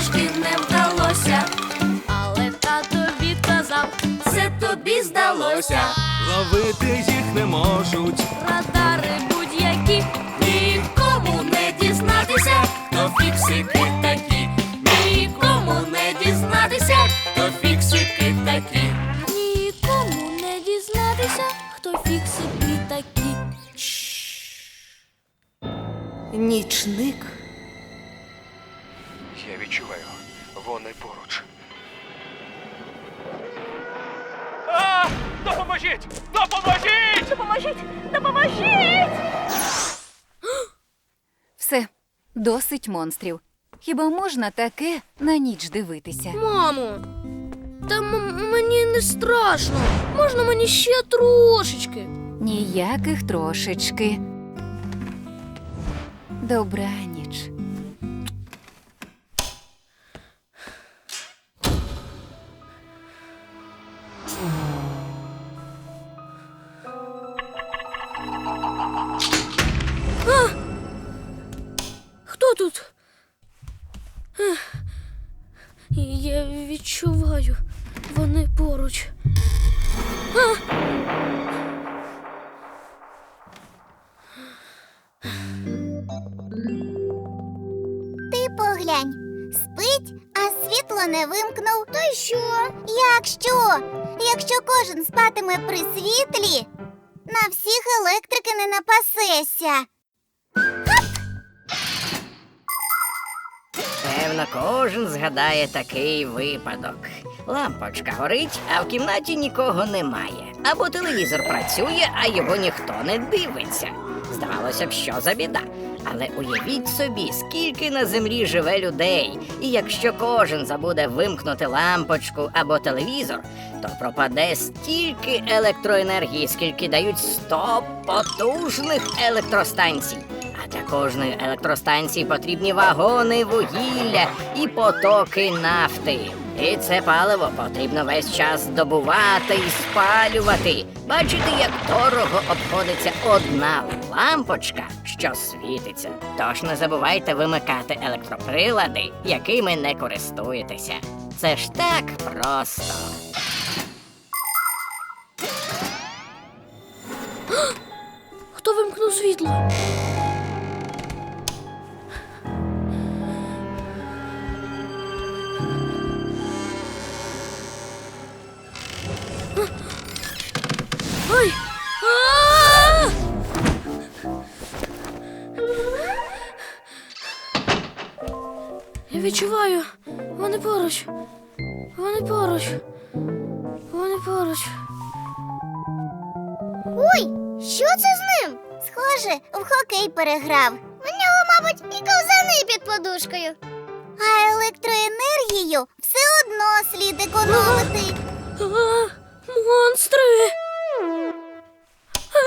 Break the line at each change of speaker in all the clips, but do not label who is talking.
трошки не вдалося, але тато відказав, це тобі здалося. Ловити їх не можуть.
Радари будь-які нікому не дізнатися, то фіксики такі, нікому не дізнатися, то фіксики такі. Нікому не дізнатися, хто фіксики такі.
Нічник.
Вони поруч.
А! Допоможіть! Допоможіть!
Допоможіть! Допоможіть!
Все, досить монстрів. Хіба можна таке на ніч дивитися?
Мамо, та м- мені не страшно. Можна мені ще трошечки.
Ніяких трошечки. Добраніч.
Хто тут? Я відчуваю, вони поруч.
Ти поглянь, спить, а світло не вимкнув. То й що? Як що? Якщо кожен спатиме при світлі, на всіх електрики не напасешся.
Певно, кожен згадає такий випадок. Лампочка горить, а в кімнаті нікого немає. Або телевізор працює, а його ніхто не дивиться. Здавалося б, що за біда. Але уявіть собі, скільки на землі живе людей, і якщо кожен забуде вимкнути лампочку або телевізор, то пропаде стільки електроенергії, скільки дають 100 потужних електростанцій. А для кожної електростанції потрібні вагони, вугілля і потоки нафти. І це паливо потрібно весь час добувати і спалювати. Бачите, як дорого обходиться одна лампочка, що світиться. Тож не забувайте вимикати електроприлади, якими не користуєтеся. Це ж так просто.
Хто вимкнув світло? Відчуваю, вони поруч. Вони поруч. Вони поруч.
Ой, що це з ним? Схоже, в хокей переграв. У нього, мабуть, і ковзани під подушкою. А електроенергію все одно слід економити.
А, монстри! А,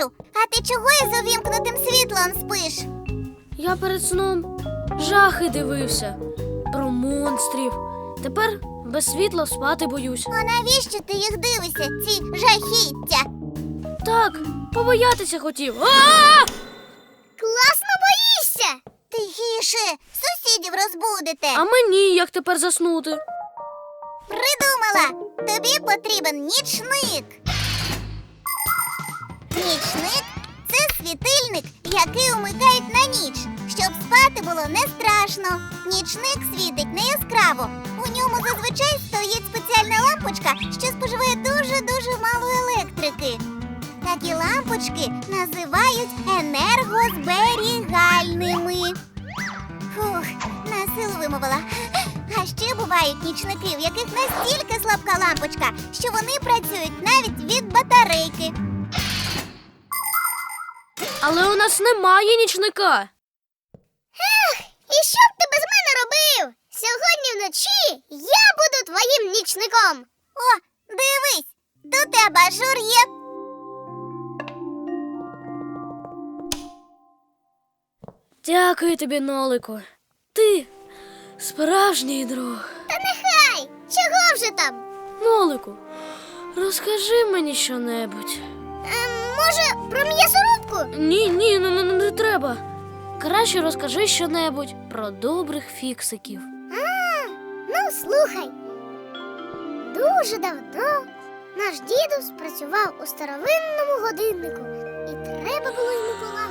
Дімичу, а ти чого із увімкнутим світлом спиш?
Я перед сном жахи дивився про монстрів. Тепер без світла спати боюсь.
А навіщо ти їх дивишся, ці жахіття?
Так, побоятися хотів. А!
Класно боїшся. Тихіше, сусідів розбудите.
А мені як тепер заснути?
Придумала! Тобі потрібен нічник. Нічник це світильник, який умикають на ніч, щоб спати було не страшно. Нічник світить не яскраво. У ньому зазвичай стоїть спеціальна лампочка, що споживає дуже-дуже мало електрики. Такі лампочки називають енергозберігальними. Фух, на силу вимовила. А ще бувають нічники, в яких настільки слабка лампочка, що вони працюють навіть від батарейки.
Але у нас немає нічника.
І що б ти без мене робив? Сьогодні вночі я буду твоїм нічником. О, дивись, тут і абажур є.
Дякую тобі, Нолику. Ти справжній друг.
Та нехай,
Чого вже там?
Нолику, розкажи мені щонебудь.
Про м'ясорубку?
Ні, ні, ну не, не треба. Краще розкажи щонебудь про добрих фіксиків.
А, ну слухай. Дуже давно наш дідусь працював у старовинному годиннику, і треба було йому полагодити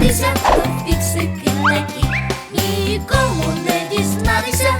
дізнатися, фіксики такі, нікому не дізнатися.